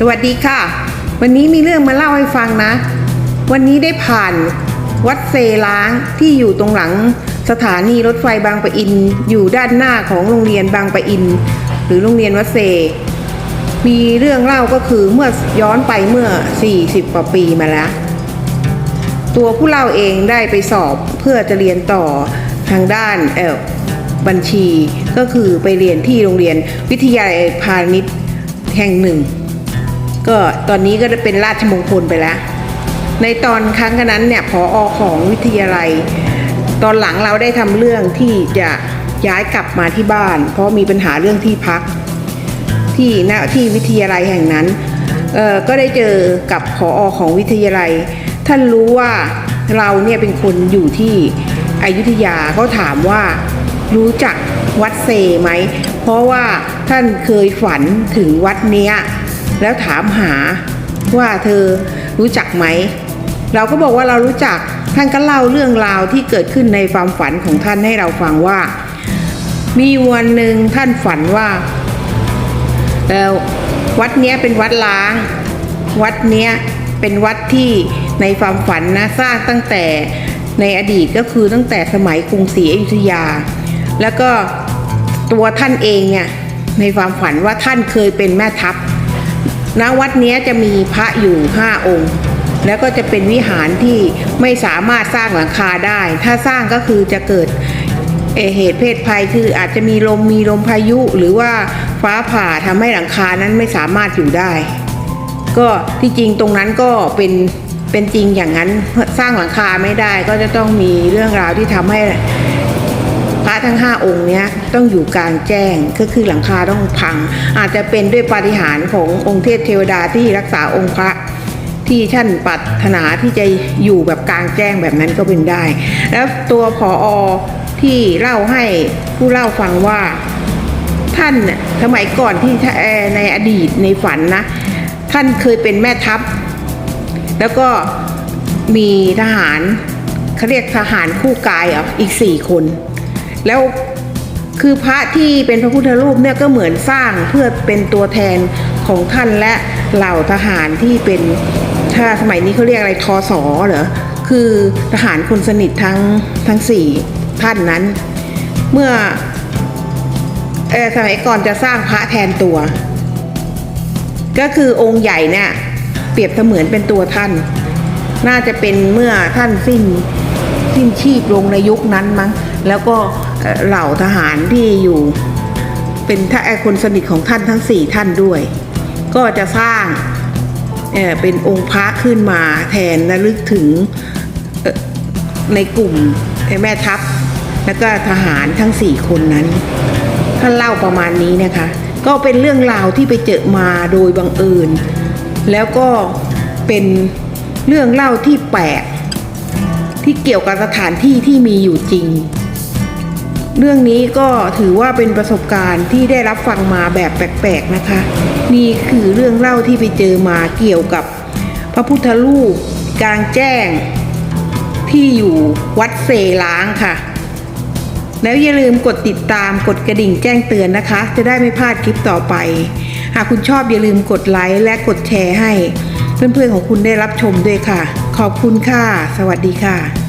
สวัสดีค่ะ วันนี้มีเรื่องมาเล่าให้ฟังนะ วันนี้ได้ผ่านวัดเซล้างที่อยู่ตรงหลังสถานีรถไฟบางปะอิน อยู่ด้านหน้าของโรงเรียนบางปะอิน หรือโรงเรียนวัดเซ มีเรื่องเล่าก็คือเมื่อย้อนไปเมื่อ 40 กว่าปีมาแล้ว ตัวผู้เล่าเองได้ไปสอบเพื่อจะเรียนต่อทางด้านเออบัญชีก็คือไปเรียนที่โรงเรียนวิทยาลัยพาณิชย์แห่งหนึ่ง ก็ตอนนี้ก็ได้เป็นราชมงคลไปแล้ว ในตอนครั้งนั้นเนี่ยพออของวิทยาลัย ตอนหลังเราได้ทำเรื่องที่จะย้ายกลับมาที่บ้าน เพราะมีปัญหาเรื่องที่พัก ที่ณที่วิทยาลัยแห่งนั้นเอ่อก็ได้เจอกับผออของวิทยาลัย ท่านรู้ว่าเราเนี่ยเป็นคนอยู่ที่อยุธยาเขาถามว่ารู้จักวัดเซไหม เพราะว่าท่านเคยฝันถึงวัดเนี้ย แล้วถามหาว่าเธอรู้จักไหม เราก็บอกว่าเรารู้จักท่านก็เล่าเรื่องราวที่เกิดขึ้นในความฝันของท่านให้เราฟังว่า มีวันหนึ่งท่านฝันว่าแล้ววัดเนี้ยเป็นวัดล้าง วัดเนี้ยเป็นวัดที่ในความฝันนะสร้างตั้งแต่ในอดีตก็คือตั้งแต่สมัยกรุงศรีอยุธยา แล้วก็ตัวท่านเองเนี่ยในความฝันว่าท่านเคยเป็นแม่ทัพ ณวัดนี้จะมีพระอยู่ห้าองค์ แล้วก็จะเป็นวิหารที่ไม่สามารถสร้างหลังคาได้ ถ้าสร้างก็คือจะเกิดเอเหตุเพศภัยคืออาจจะมีลมมีลมพายุหรือว่าฟ้าผ่าทำให้หลังคานั้นไม่สามารถอยู่ได้ ก็ที่จริงตรงนั้นก็เป็นเป็นจริงอย่างนั้นสร้างหลังคาไม่ได้ก็จะต้องมีเรื่องราวที่ทำให้ พระทั้งห้าองค์เนี้ยต้องอยู่กลางแจ้งก็คือหลังคาต้องพัง อาจจะเป็นด้วยปาฏิหาริย์ขององค์เทพเทวดาที่รักษาองค์พระที่ท่านปรารถนาที่จะอยู่แบบกลางแจ้งแบบนั้นก็เป็นได้ แล้วตัวผออที่เล่าให้ผู้เล่าฟังว่าท่านน่ะสมัยก่อนที่ในอดีตในฝันนะ ท่านเคยเป็นแม่ทัพ แล้วก็มีทหารเขาเรียกทหารคู่กายเหรออีกสี่คน แล้วคือพระที่เป็นพระพุทธรูปเนี่ยก็เหมือนสร้างเพื่อเป็นตัวแทนของท่านและเหล่าทหารที่เป็นถ้าสมัยนี้เขาเรียกอะไรทอสอเหรอคือทหารคนสนิททั้งทั้งสี่ท่านนั้น เมื่อเออสมัยก่อนจะสร้างพระแทนตัว ก็คือองค์ใหญ่เนี่ยเปรียบเสมือนเป็นตัวท่าน น่าจะเป็นเมื่อท่านสิ้นสิ้นชีพลงในยุคนั้นมั้งแล้วก็ เหล่าทหารที่อยู่ เป็นท่าเอ่อคนสนิทของท่านทั้งสี่ท่านด้วย ก็จะสร้างเเป็นองค์พระขึ้นมาแทนระลึกถึงในกลุ่มแม่ทัพ แล้วก็ทหารทั้งสี่คนนั้นท่านเล่าประมาณนี้นะคะ ก็เป็นเรื่องราวที่ไปเจอมาโดยบังเอิญแล้วก็เป็นเรื่องเล่าที่แปลกที่เกี่ยวกับสถานที่ที่มีอยู่จริง เรื่องนี้ก็ถือว่าเป็นประสบการณ์ที่ได้รับฟังมาแบบแปลกๆนะคะ นี่คือเรื่องเล่าที่ไปเจอมาเกี่ยวกับ พระพุทธรูปกลางแจ้ง ที่อยู่วัดเซล้างค่ะ แล้วอย่าลืมกดติดตามกดกระดิ่งแจ้งเตือนนะคะ จะได้ไม่พลาดคลิปต่อไป หากคุณชอบอย่าลืมกดไลค์และกดแชร์ให้ เพื่อนๆของคุณได้รับชมด้วยค่ะ ขอบคุณค่ะ สวัสดีค่ะ